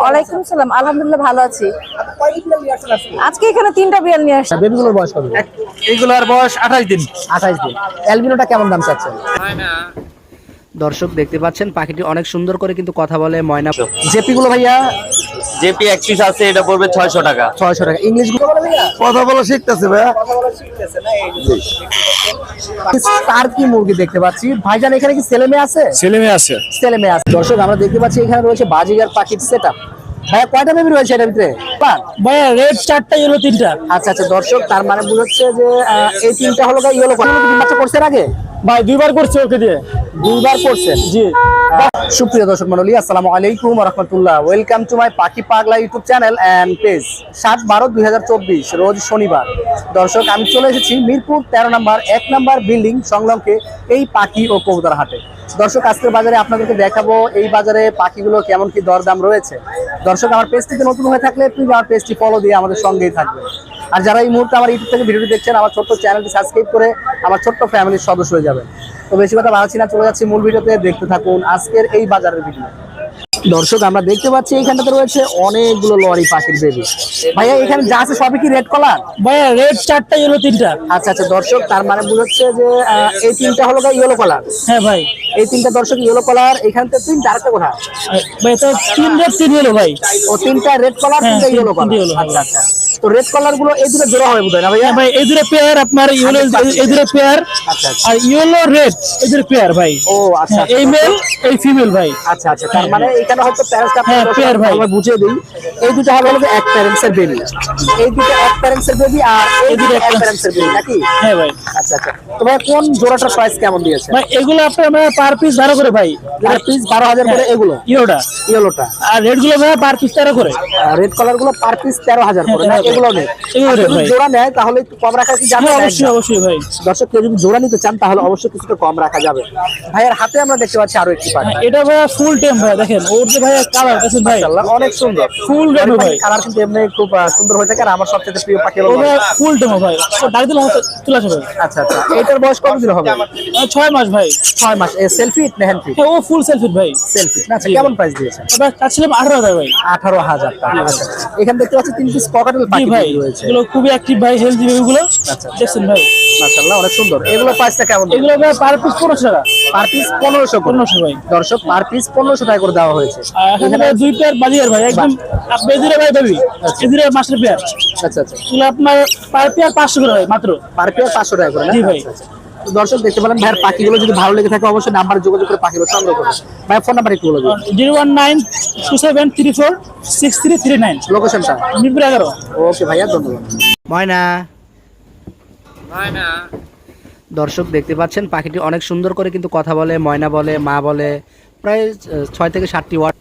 ওয়ালাইকুম সালাম আলহামদুলিল্লাহ ভালো আছি। আজকে? এখানে তিনটা বিড়াল নিয়ে আসছে। বেবিগুলোর বয়স কত এইগুলোর বয়স আঠাশ দিন। আঠাইশ দিন। অ্যালবিনোটা কেমন দাম চাচ্ছেন? দর্শক দেখতে পাচ্ছেন পাখিটি অনেক সুন্দর করে কিন্তু কথা বলে ময়না জেপিগুলো ভাইয়া জেপি এক পিস আছে এটা পড়বে ছয়শো টাকা। ছয়শো টাকা। ইংলিশগুলো বলো ভাইয়া, কথা বলা শিখতেছে ভাইয়া। কথা বলা শিখতেছে না, এই যে স্টার কি মুরগি দেখতে পাচ্ছি? ভাইজান এখানে কি ছেলে মেয়ে আছে? ছেলে মেয়ে আছে। ছেলে মেয়ে আছে। দর্শক আমরা দেখতে পাচ্ছি এখানে রয়েছে বাজিগার পাখির সেট আপ ভাইয়া কয়টা বেবি রয়েছে এটার ভিতরে? ভাইয়া রেড চারটা ইয়েলো তিনটা। আচ্ছা আচ্ছা দর্শক তার মানে বুঝাচ্ছে যে আহ, এই তিনটা হলো ইয়েলো বাচ্চা করছে আগে? ভাই দুইবার করছে ওকে দিয়ে। দুইবার করছে? জি। সুপ্রিয় দর্শক মন্ডলী আসসালামু আলাইকুম রহমতুল্লাহ। ওয়েলকাম টু মাই পাখি পাগলা ইউটিউব চ্যানেল অ্যান্ড পেজ সাত বারো দুই রোজ শনিবার। দর্শক আমি চলে এসেছি মিরপুর তেরো নম্বর এক নম্বর বিল্ডিং সংলগ্নকে এই পাখি ও কবুতর হাটে। দর্শক আজকের বাজারে আপনাদেরকে দেখাবো এই বাজারে পাখিগুলো কেমন কি দরদাম রয়েছে। দর্শক আমার পেজটিতে নতুন হয়ে থাকলে প্লিজ আমার পেজটি ফলো দিয়ে আমাদের সঙ্গেই থাকবে আর যারা এই মুহূর্তে আমার ইউটিউব থেকে ভিডিওটি দেখছেন আমার ছোট্ট চ্যানেলটি সাবস্ক্রাইব করে আমার ছোট্ট ফ্যামিলির সদস্য হয়ে যাবেন। তো বেশি কথা বাড়াচ্ছি না চলে যাচ্ছি মূল ভিডিওতে দেখতে থাকুন আজকের এই বাজারের ভিডিও দর্শক আমরা দেখতে পাচ্ছি এইখানটাতে রয়েছে অনেকগুলো লরি পাখির বেবি ভাইয়া এখানে যা আছে সবই কি রেড কলার ভাইয়া রেড চারটা ইয়েলো তিনটা। আচ্ছা আচ্ছা দর্শক তার মানে বুঝাচ্ছে যে এই তিনটা হলো ইয়েলো কালার হ্যাঁ ভাই। এই তিনটা দর্শক ইয়েলো কালার এখান থেকে তিন চারটা কোথা ভাই তো তিন রেড তিন ইয়েলো ভাই। ও তিনটা রেড কালার হ্যাঁ, তিনটা ইয়েলো কালার আচ্ছা আচ্ছা। তো রেড কালারগুলো এই দুটো জোড়া হবে বোধহয় না ভাইয়া? হ্যাঁ ভাই এই দুটো পেয়ার আপনার ইয়েলো এই দুটো পেয়ার আচ্ছা আচ্ছা। আর ইয়েলো রেড এই দুটো পেয়ার ভাই। ও আচ্ছা হ্যাঁ, এই মেল এই ফিমেল ভাই। আচ্ছা আচ্ছা তার মানে এখানে হয়তো প্যারেন্টসটা হ্যাঁ, পেয়ার ভাই। আমরা বুঝিয়ে দিই। এই দুটো হবে হলো এক প্যারেন্টস এর বেবি এই দুটো এক প্যারেন্টসের বেবি আর এই দুটো এক প্যারেন্টসের বেবি নাকি? হ্যাঁ ভাই। আচ্ছা আচ্ছা ভাই কোন জোড়াটার প্রাইস কেমন দিয়েছে? ভাই এগুলো আপনার পার পিস বারো করে ভাই। আর পিস বারো হাজার করে এগুলো? ইয়েলোটা। ইয়েলোটা। আর রেডগুলো ভাই পার পিস তেরো করে। রেড কালারগুলো পার পিস তেরো হাজার করে না হ্যাঁ, এগুলো নেই। এগুলো আর নেই যদি ভাই। জোড়া নেয় তাহলে একটু কম রাখা কি যাবে অবশ্যই অবশ্যই ভাই। দর্শক কেউ যদি জোড়া নিতে চান তাহলে অবশ্যই কিছুটা কম রাখা যাবে। ভাইয়ের হাতে আমরা দেখতে পাচ্ছি আরও একটি পাখি হ্যাঁ, এটা ভাই ফুল টেম ভাই দেখেন। ওর যে ভাই কালার দেখেন ভাই। অনেক সুন্দর। ফুল ভাই। কালার কিন্তু এমনি খুব সুন্দর হয়ে থাকে আর আমার সবচেয়ে প্রিয় পাখি হলো ফুল টেম ভাই। ডাক দিলে হয়তো চলে আসবে ভাই। আচ্ছা আচ্ছা। এটার বয়স কত দিন হবে? ছয় মাস ভাই। ছয় মাস। সেলফি না হ্যান্ড ফিট হ্যাঁ, ও ফুল সেলফি ভাই। সেলফি আচ্ছা কেমন প্রাইস দিয়েছে চাচ্ছিলাম আঠারো হাজার ভাই। আঠারো হাজার টাকা। আচ্ছা এখানে দেখতে পাচ্ছি তিন পিস ককাটেল পাখি ভাই রয়েছে। এগুলো খুবই অ্যাক্টিভ ভাই হেলদি এগুলো। আচ্ছা। দেখছেন ভাই? মাশাআল্লাহ অনেক সুন্দর। এগুলো প্রাইসটা কেমন? এগুলো ভাই পার পিস পনেরোশো টাকা। পার পিস পনেরোশো পনেরোশো ভাই। দর্শক পার পিস পনেরোশো টাকা করে দেওয়া হয়েছে। এখানে দুই পেয়ার বাজিয়ার ভাই একদম ভাই দেবি মাসের পেয়ার আচ্ছা আচ্ছা। আপনার পার পেয়ার পাঁচশো করে ভাই মাত্র। পার পেয়ার পাঁচশো টাকা করে জি ভাই। আচ্ছা, আচ্ছা। তো দর্শক দেখতে পেলেন ভাইয়ের পাখিগুলো যদি ভালো লেগে থাকে অবশ্যই নাম্বারে যোগাযোগ করে পাখিগুলো সংগ্রহ করবেন ভাইয়ের ফোন নাম্বার একটু বলে দিন। Zero one nine two seven three four six three three nine. লোকেশনটা মিরপুর এগারো। ওকে ভাইয়া ধন্যবাদ। ময়না। দর্শক দেখতে পাচ্ছেন পাখিটি অনেক সুন্দর করে কিন্তু কথা বলে ময়না বলে মা বলে প্রায় ছয় থেকে সাতটি ওয়ার্ড।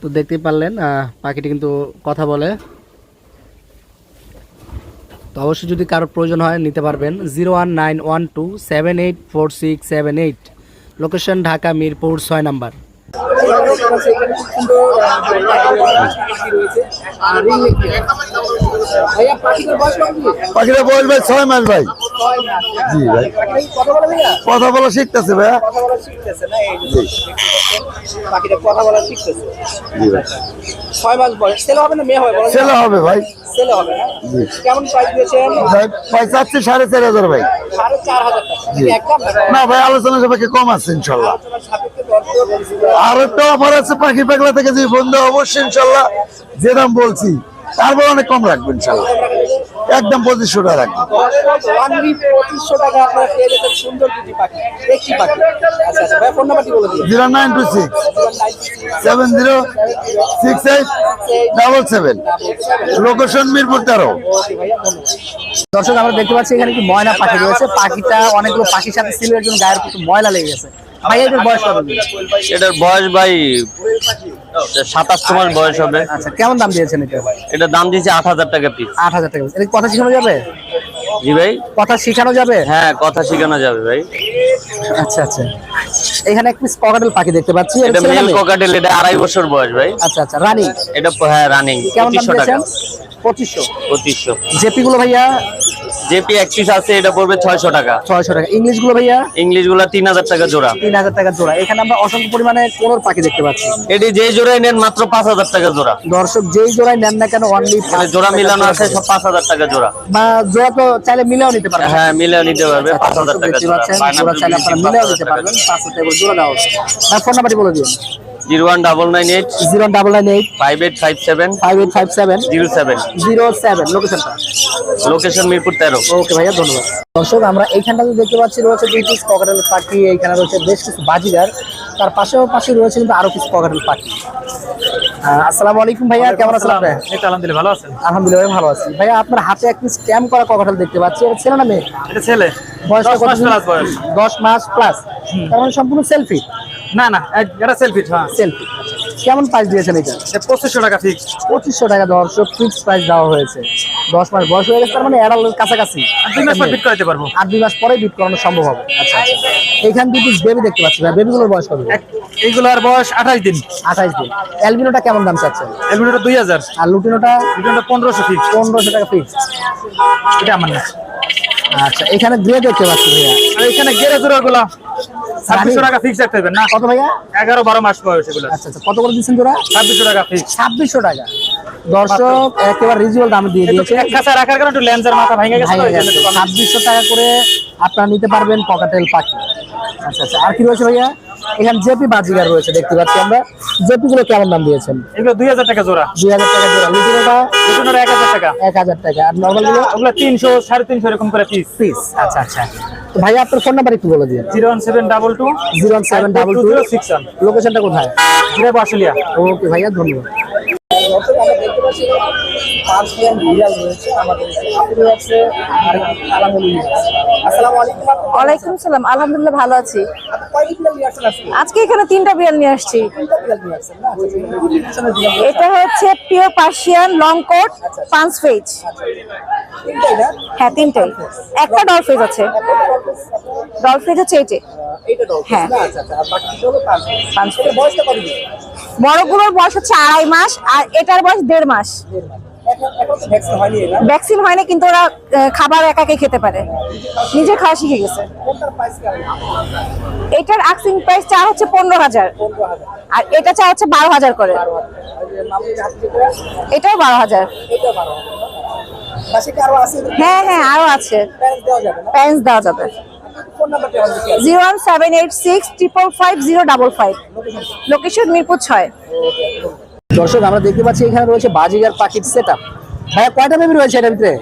তো দেখতে পারলেন পাখিটি কিন্তু কথা বলে। তো অবশ্যই যদি কারোর প্রয়োজন হয় নিতে পারবেন zero one nine one two seven eight four six seven eight. Location Dhaka Mirpur ছয় নাম্বার। পাখিটার বয়স ভাই ছয় মাস ভাই। জি ভাই কথা বলে শিখতেছে শিখতেছে। জি ভাই ভাই? ভাই ভাই সাড়ে চার হাজার, ভাই। না? ভাই কম ইনশাল্লাহ আর একটা অফার আছে পাখি থেকে, যে বন্ধু, অবশ্যই ইনশাল্লাহ দাম বলছি তারপর অনেক কম রাখব, ইনশাল্লাহ একদম পঁচিশশো টাকা রাখব। আচ্ছা আচ্ছা zero nine two six seven zero six eight double seven. Location Mirpur তেরো। দর্শক আমরা দেখতে পাচ্ছি এখানে কি ময়না পাখি রয়েছে। পাখিটা অনেকগুলো পাখির সাথে ছিল এর জন্য গায়ের ময়লা লেগে গেছে। ভাই এদের বয়স কত এটার বয়স ভাই সাতাশ মাস বয়স হবে। আচ্ছা কেমন দাম দিয়েছেন এটা? এটা দাম দিয়েছে আট হাজার টাকা পিস আট হাজার টাকা এটা কথা শেখানো যাবে? জি ভাই। কথা শেখানো যাবে? হ্যাঁ কথা শেখানো যাবে ভাই। আচ্ছা আচ্ছা। এখানে এক পিস ককাটেল পাখি দেখতে পাচ্ছি। এটা মেল ককাটেল এটা আড়াই বছর বয়স ভাই। আচ্ছা আচ্ছা রানিং এটা হ্যাঁ রানিং কেমন দাম দিয়েছেন? পঁচিশশো। পঁচিশশো। জেপি গুলো ভাইয়া জেপি এক পিস আছে এটা পড়বে ছয়শো টাকা। ছয়শো টাকা। ইংলিশগুলো ভাইয়া? ইংলিশগুলা তিন হাজার টাকা জোড়া। তিন হাজার টাকা জোড়া। এখানে আমরা অসংখ্য পরিমাণে কোনোর পাখি দেখতে পাচ্ছি। এটি যে জোড়ায় নেন মাত্র পাঁচ হাজার টাকা জোড়া। দর্শক যেই জোড়ায় নেন না কেন অনলি এখানে জোড়া মিলানো আছে সব পাঁচ হাজার টাকা জোড়া। বা জোড়া তো চাইলে মিলেও নিতে পারবেন। হ্যাঁ মিলে নিতে পারবে পাঁচ হাজার টাকা জোড়া। চাইলে আপনারা মিলেও নিতে পারবেন পাঁচ হাজার টাকা জোড়া দেওয়া হচ্ছে। ফোন নাম্বারটি বলে দিন। Zero one double nine eight zero double nine eight five eight five seven five eight five seven zero seven. Zero seven. লোকেশনটা লোকেশন মিরপুর তেরো। ওকে ভাইয়া ধন্যবাদ। দর্শক আমরা এইখানটাতে দেখতে পাচ্ছি রয়েছে দুই পিস ককাটেল পাখি এইখানে রয়েছে বেশ কিছু তার রয়েছে কিন্তু আরও কিছু পাখি আসসালামু আলাইকুম ভাইয়া কেমন আছেন আপনি? এই তো আলহামদুলিল্লাহ ভালো আছেন। আলহামদুলিল্লাহ ভাই ভালো আছি। ভাইয়া আপনার হাতে এক পিস করা ককাটেল দেখতে পাচ্ছি। এটা ছেলে না মেয়ে? এটা ছেলে। বয়স। দশ মাস বয়স। প্লাস তার মানে সম্পূর্ণ সেলফি না না এটা সেলফি হ্যাঁ। সেলফি কেমন প্রাইস দিয়েছেন এটা? পঁচিশশো টাকা ফিক্স পঁচিশশো টাকা দর্শক ফিক্স প্রাইস দেওয়া হয়েছে। দশ মাস বয়স হয়ে গেছে তার মানে এডাল কাছাকাছি। দুই মাস পর বিট করাতে পারব। আর দুই মাস পরে বিট করানো সম্ভব হবে। আচ্ছা আচ্ছা। এইখান দুই বেবি দেখতে পাচ্ছি ভাই। বেবিগুলোর বয়স কত? এইগুলোর বয়স আঠাশ দিন। আঠাইশ দিন। অ্যালবিনোটা কেমন দাম চাচ্ছেন? এলমিটার দুই হাজার। আর লুটিনোটা? দুটো পনেরোশো ফিক্স পনেরোশো টাকা ফিক্স এটা আমার না। আচ্ছা এখানে গ্রে দেখতে পাচ্ছি ভাইয়া। আর এখানে গেরে গুলা ছাব্বিশশো টাকা ফিক্স রাখতে হবে না? কত ভাইয়া? এগারো বারো মাস বয়স এগুলো। আচ্ছা আচ্ছা কত করে দিচ্ছেন তোরা ছাব্বিশশো টাকা ফিক্স ছাব্বিশশো টাকা। দর্শক একেবারে রিজুয়াল দাম দিয়ে দিয়েছে। এক কাছে রাখার কারণে একটু লেন্সের মাথা ভেঙে গেছে তো, ভাইয়া এই জন্য একটু কম। ছাব্বিশশো টাকা করে আপনারা নিতে পারবেন পকাটেল পাখি। আচ্ছা আচ্ছা আর কি রয়েছে ভাইয়া? এখানে জেপি বাজিগার রয়েছে দেখতে পাচ্ছি আমরা। জেপি গুলো কেমন দাম দিয়েছেন? এগুলো দুই হাজার টাকা জোড়া। দুই হাজার টাকা জোড়া। লুটিনোটা টাকা। আর নর্মালগুলো? ওগুলো তিনশো সাড়ে তিনশো এরকম করে পিস পিস আচ্ছা আচ্ছা। তো ভাইয়া আপনার ফোন নাম্বার একটু বলে দিন zero one seven double two zero seven double two six লোকেশনটা কোথায়? ওকে ভাইয়া ধন্যবাদ। ওয়ালাইকুম সালাম। আলহামদুলিল্লাহ ভালো আছি। আজকে এখানে তিনটা বিড়াল নিয়ে আসছি। এটা হচ্ছে পিওর পার্সিয়ান লং কোট পাঁচ ফেজ হ্যাঁ তিনটাই। একটা ডল ফেজ আছে ডল ফেজ হচ্ছে এইটে হ্যাঁ। পাঁচ বড়গুলোর বয়স হচ্ছে আড়াই মাস আর এটার বয়স দেড় মাস। ভ্যাকসিন হয়নি কিন্তু ওরা খাবার একাকে খেতে পারে। নিজে খাওয়া শিখে গেছে। এটার আক্সিং প্রাইস চা হচ্ছে পনেরো হাজার। আর এটা চা হচ্ছে বারো হাজার করে। এটাও বারো হাজার। হ্যাঁ হ্যাঁ আরও আছে। প্যান্স দেওয়া যাবে। Zero one seven eight six triple five zero double five. Location Mirpur ছয়। দর্শক আমরা দেখতে পাচ্ছি এখানে রয়েছে বাজিগার পাখির সেট আপ ভাইয়া কয়টা বেবি রয়েছে এটার ভিতরে?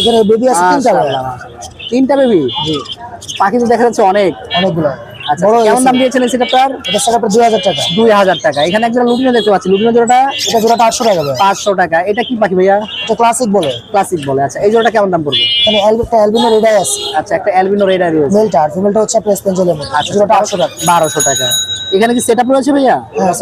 এখানে বেবি আছে তিনটা তিনটা বেবি জি। পাখি তো দেখা যাচ্ছে অনেক। অনেকগুলো। আচ্ছা কেমন দাম দিয়েছিলেন সেটা এটা দুই হাজার টাকা। দুই হাজার টাকা। এখানে একজন লুটিনো দেখতে পাচ্ছি। লুটিনো জোড়াটা এটা জোড়াটা আটশো টাকা পাঁচশো টাকা। এটা কি পাখি ভাইয়া? এটা ক্লাসিক বলে। ক্লাসিক বলে। আচ্ছা এই জোড়াটা কেমন দাম পড়বে? এখানে একটা অ্যালবিনো রেডাই আছে। আচ্ছা একটা অ্যালবিনো রেডার রয়েছে। মেলটা আর ফিমেলটা হচ্ছে প্রেস পেন্সিলের মধ্যে। আচ্ছা যেটা আটশো টাকা। বারোশো টাকা। এখানে কি সেটআপ রয়েছে ভাইয়া? হ্যাঁ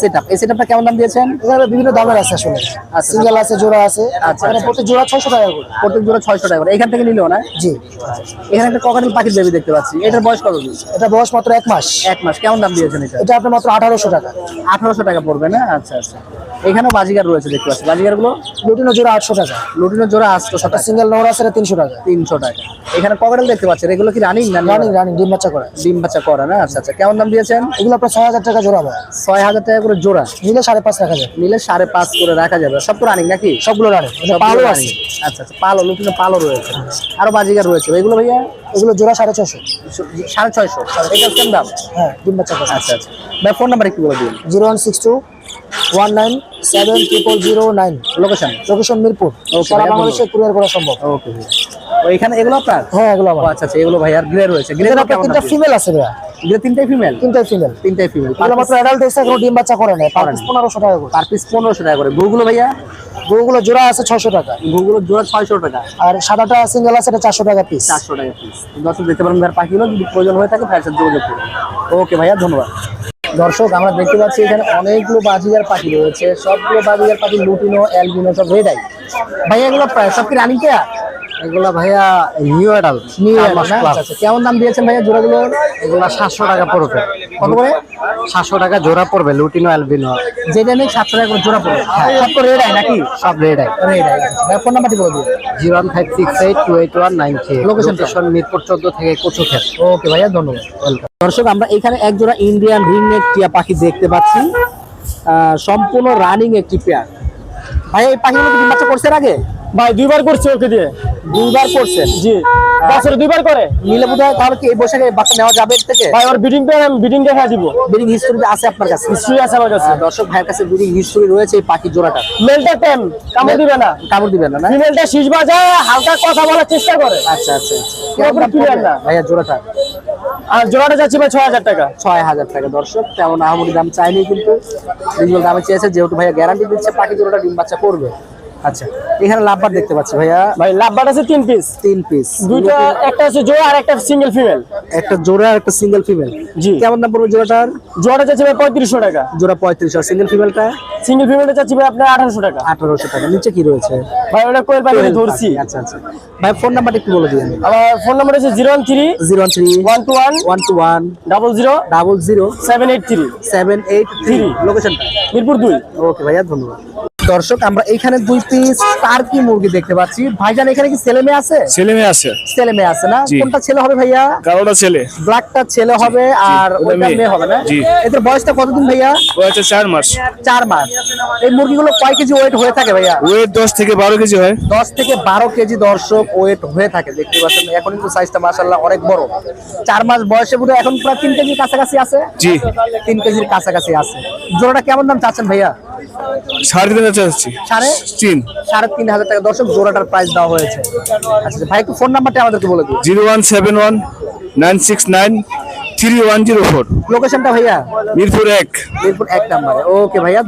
সেটআপ এই সেটআপটা কেমন দাম দিয়েছেন? এখানে বিভিন্ন দামের আছে আসলে। আচ্ছা। সিঙ্গেল আছে জোড়া আছে। আচ্ছা, আচ্ছা। প্রত্যেক জোড়া ছয়শো টাকা করে। প্রত্যেক জোড়া ছয়শো টাকা করে। এখান থেকে নিলেও না? জি। এখানে একটা ককাটেল পাখির বেবি দেখতে পাচ্ছি। এটার বয়স কত দিন এটা বয়স মাত্র এক মাস। এক মাস। কেমন দাম দিয়েছেন এটা? এটা আপনার মাত্র আঠারোশো টাকা। আঠারোশো টাকা পড়বে না? আচ্ছা আচ্ছা। এখানেও বাজিগার রয়েছে দেখতে পাচ্ছি। বাজিগারগুলো লুটিনো জোড়া আটশো টাকা। লুটিনো জোড়া আটশো টাকা। সিঙ্গেল নোড়া আছে এটা তিনশো টাকা। তিনশো টাকা। এখানে ককাটেল দেখতে পাচ্ছেন। এগুলো কি রানিং না রানিং রানিং ডিম বাচ্চা করে। ডিম বাচ্চা করা না? আচ্ছা আচ্ছা। কেমন দাম দিয়েছেন? এগুলো আপনার ছয় হাজার টাকা জোড়া ভাই। ছয় হাজার টাকা করে জোড়া। নিলে সাড়ে পাঁচ রাখা যায়। নিলে সাড়ে পাঁচ করে রাখা যাবে। সব তো রানিং নাকি? সবগুলো রানিং পালও আছে। আচ্ছা আচ্ছা রয়েছে। আরও বাজিগার রয়েছে। এগুলো ভাইয়া? এগুলো জোড়া সাড়ে ছশো সাড়ে ছয়শো। এটা দাম? হ্যাঁ ডিম বাচ্চা আচ্ছা আচ্ছা। ভাই ফোন নাম্বার একটু বলে দিন। Zero one six two one nine seven triple zero nine. Location location Mirpur. সারা বাংলাদেশে কুরিয়ার করা সম্ভব। ওকে এখানে এগুলো আপনার? হ্যাঁ এগুলো আমার। আচ্ছা আচ্ছা এগুলো ভাই আর গ্রে রয়েছে। গ্রে আপনার তিনটা ফিমেল আছে? ভাইয়া। গ্রে তিনটাই ফিমেল তিনটাই ফিমেল তিনটাই ফিমেল এগুলো মাত্র অ্যাডাল্ট এসে এখনও ডিম বাচ্চা করে নাই পার পিস পনেরোশো টাকা করে। পার পিস পনেরোশো টাকা করে। গুগুলো ভাইয়া? গরুগুলো জোড়া আছে ছশো টাকা। গুগুলো জোড়া ছয়শো টাকা। আর সাদাটা সিঙ্গেল আছে এটা চারশো টাকা পিস চারশো টাকা পিস দর্শক দেখতে পারেন ভাইয়ার পাখিগুলো যদি প্রয়োজন হয়ে থাকে ভাইয়ের সাথে যোগাযোগ করুন। ওকে ভাইয়া ধন্যবাদ। দর্শক আমরা দেখতে পাচ্ছি এখানে অনেকগুলো বাজিগার পাখি রয়েছে। সবগুলো বাজিগার পাখি লুটিনো অ্যালবিনো সব রেডাই ভাইয়া এগুলো প্রায় সব কি রানিং পেয়ার এগুলা ভাইয়া নিউ অ্যাডাল্ট নিউ কেমন দাম দিয়েছেন ভাইয়া জোড়াগুলো এগুলা সাতশো টাকা পড়বে। কত করে? সাতশো টাকা জোড়া পড়বে লুটিনো অ্যালবিনো যেটা নেই সাতশো টাকা জোড়া পড়বে। সব তো রেড আই নাকি? সব red eye red eye phone নাম্বারটি বলে দিন। Zero one five six eight two eight one nine three location Mirpur চোদ্দ থেকে কচু কচুখের ওকে ভাইয়া ধন্যবাদ। দর্শক আমরা এখানে এক জোড়া ইন্ডিয়ান রিংনেক টিয়া পাখি দেখতে পাচ্ছি। সম্পূর্ণ রানিং একটি পেয়ার ভাইয়া এই পাখিগুলো কি বাচ্চা করছে আগে? ভাই দুইবার করছে ওকে দিয়ে। দুইবার করছে? জি। বছরে দুইবার করে? নিলে বোধ হয় তাহলে কি এই বৈশাখে বাচ্চা নেওয়া যাবে এর থেকে? ভাই ওর পেয়ে আমি বিডিং দেখা দিব। ব্রিডিং হিস্টোরি আছে আপনার কাছে? হিস্ট্রি আছে আমার কাছে। দর্শক ভাইয়ের কাছে ব্রিডিং হিস্টোরি রয়েছে এই পাখি জোড়াটা মেলটা টেম কামড় দিবে না। কামড় দিবেন না না? ফিমেলটা শীষ বাজায় হালকা কথা বলার চেষ্টা করে। আচ্ছা আচ্ছা আচ্ছা। পুরোপুরি না। ভাইয়া জোড়াটা? আর জোড়াটা যাচ্ছে ভাই ছয় হাজার টাকা। ছয় হাজার টাকা দর্শক। তেমন আহামরি দাম চাইনি কিন্তু। রিজনাল দামে চেয়েছে যেহেতু ভাইয়া গ্যারান্টি দিচ্ছে পাখি জোড়াটা ডিম বাচ্চা করবে। আচ্ছা এখানে লাভবার দেখতে পাচ্ছি ভাইয়া। ভাই লাভবাট আছে তিন পিস তিন পিস দুইটা একটা আছে জোড়া আর একটা সিঙ্গেল ফিমেল একটা জোড়া আর একটা সিঙ্গেল ফিমেল জি। কেমন দাম পড়বে জোড়াটার? জোড়াটা যাচ্ছে ভাই পঁয়ত্রিশশো টাকা। জোড়া পঁয়ত্রিশ আর সিঙ্গেল ফিমেলটা সিঙ্গেল ফিমেলটা যাচ্ছে ভাই আপনার আঠারোশো টাকা। আঠারোশো টাকা। নিচে কি রয়েছে? ভাই ওটা কোয়েল পাখি ধরছি। আচ্ছা আচ্ছা। ভাই ফোন নাম্বারটা একটু বলে দিন আমার ফোন নাম্বার হচ্ছে zero one three zero one three one two one one two one double zero double zero seven eight three seven eight three. লোকেশনটা মিরপুর দুই। ওকে ভাইয়া ধন্যবাদ। দর্শক আমরা এখানে দুই পিস টার্কি মুরগি দেখতে পাচ্ছি। ভাইজান এখানে কি ছেলে মেয়ে আছে? ছেলে মেয়ে আছে। ছেলে মেয়ে আছে না? কোনটা ছেলে হবে ভাইয়া? কারোটা ছেলে। ব্ল্যাকটা ছেলে হবে আর ওটা মেয়ে। হবে না। এদের বয়সটা কতদিন ভাইয়া? হচ্ছে চার মাস। চার মাস। এই মুরগিগুলো কয় কেজি ওয়েট হয়ে থাকে ভাইয়া? ওয়েট দশ থেকে বারো কেজি হয়। দশ থেকে বারো কেজি দর্শক ওয়েট হয়ে থাকে দেখতে পাচ্ছেন এখন কিন্তু সাইজটা মাসাল্লাহ অনেক বড়। চার মাস বয়সে বোধ এখন প্রায় তিন কেজির কাছাকাছি আছে? জি। তিন কেজির কাছাকাছি আছে। জোড়াটা কেমন দাম চাচ্ছেন ভাইয়া? সাড়ে তিন হাজার চাচ্ছি। সাড়ে? তিন। সাড়ে তিন হাজার টাকা। দর্শক জোড়াটার প্রাইস দেওয়া হয়েছে। আচ্ছা ভাই একটু ফোন নাম্বারটা আমাদেরকে বলে দিন zero one seven one nine six nine three one zero four. লোকেশনটা ভাইয়া? মিরপুর এক। মিরপুর এক নাম্বারে। ওকে ভাইয়া